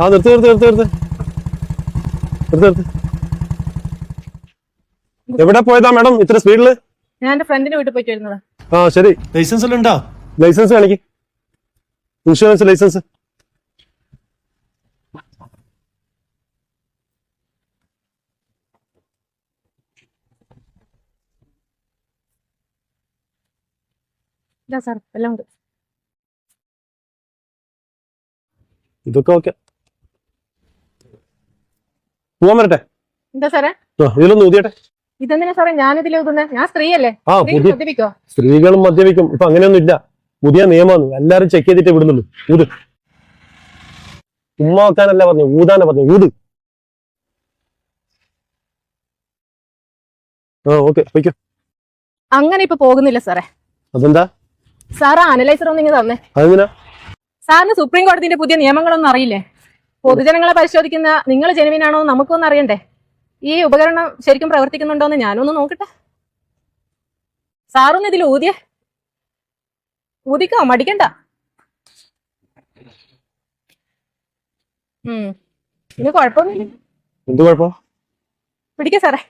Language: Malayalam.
ആ നിർത്ത് നിർത്ത് നിർത്ത് നിർത്ത്. നിർത്ത് നിർത്ത്. എവിടെ പോയതാ മാഡം? ഇത്ര സ്പീഡിൽ ഞാൻ എന്റെ ഫ്രണ്ടിന്റെ വീട്ടിൽ പോയിട്ട് വരുന്നതാ. ആ ശരി. ലൈസൻസ് എല്ലാം ഉണ്ടോ? ലൈസൻസ് കാണിക്ക് ഇൻഷുറൻസ് ലൈസൻസ് ഇതാ സാർ എല്ലാം ഉണ്ട്. ഇതൊക്കെ ഓക്കെ. പോവാൻ വരട്ടെ. എന്താ സാറേ? ഇതിലൊന്ന് ഊതിയട്ടെ. ഇതെന്തിനാ സാറേ? ഞാനിതിൽ ഊതുന്നേ. ഞാൻ സ്ത്രീയല്ലേ? ആ പുതിയ സ്ത്രീകളും മദ്യപിക്കും. ഇപ്പൊ അങ്ങനെയൊന്നും ഇല്ല. പുതിയ നിയമമാണ്. എല്ലാരും ചെക്ക് ചെയ്തിട്ട് വിടുന്നുള്ളൂ. ഊത്. ഉമ്മ വെക്കാനല്ല പറഞ്ഞു ഊതാനാ പറഞ്ഞു. ഊത്. ആ ഓക്കെ വയ്ക്കോ അങ്ങനെ ഇപ്പൊ പോകുന്നില്ല സാറേ. അതെന്താ? സാറ് അനലൈസർ ഒന്നും ഇങ്ങനെ തന്നെ. അതെന്തിനാ? സാറിന് സുപ്രീം കോടതിന്റെ പുതിയ നിയമങ്ങളൊന്നും അറിയില്ലേ? പൊതുജനങ്ങളെ പരിശോധിക്കുന്ന നിങ്ങൾ ജെനുവിനാണോ നമുക്കൊന്നും അറിയണ്ടേ? ഈ ഉപകരണം ശരിക്കും പ്രവർത്തിക്കുന്നുണ്ടോ എന്ന് ഞാനൊന്ന് നോക്കട്ടെ. സാറൊന്ന് ഇതിൽ ഊതിയേ. ഊതിക്കോ? മടിക്കണ്ട. ഉം. ഇനി കുഴപ്പമൊന്നുമില്ല പിടിക്ക സാറേ.